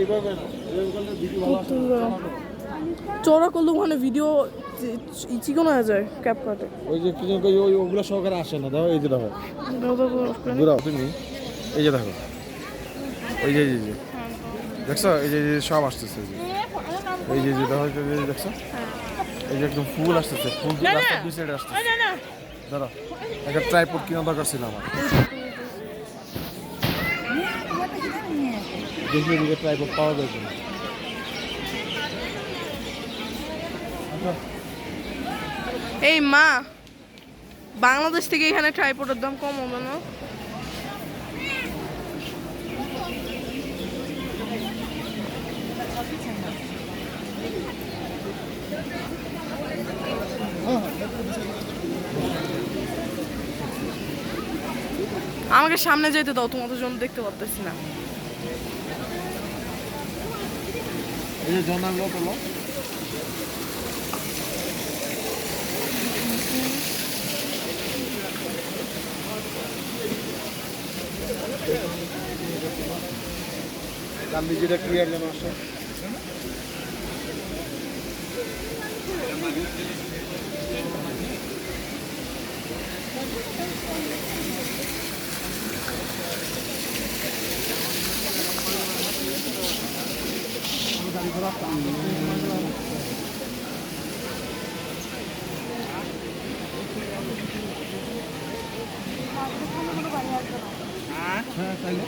এইভাবে করলে ওখানে ভিডিও চিকন হয়ে যায় ক্যাপ কাটে। ওই যে কি যেন কই, ওই ওগুলো সহকারে আসে না দাও এই যে দেখো। ঘুরাও তুমি। এই যে দেখো। ওই যে যে, দেখছ? এই যে সব আসতেছে এই যে। এই যে দেখো এই যে, দেখছ? এই যে একদম ফুল আসতেছে ফুল দুই সাইডে আসতেছে। দাঁড়া একটা ট্রাইপড কিনা দরকার ছিল আমার। এই মা বাংলাদেশ থেকে এখানে ট্রাইপোর্টের দাম কম হবে না? আমাকে সামনে যেতে দাও তোমাদের জন্য দেখতে পারতেছি না। ক্লিয়ার যেন আসে। হ্যাঁ তাইলে।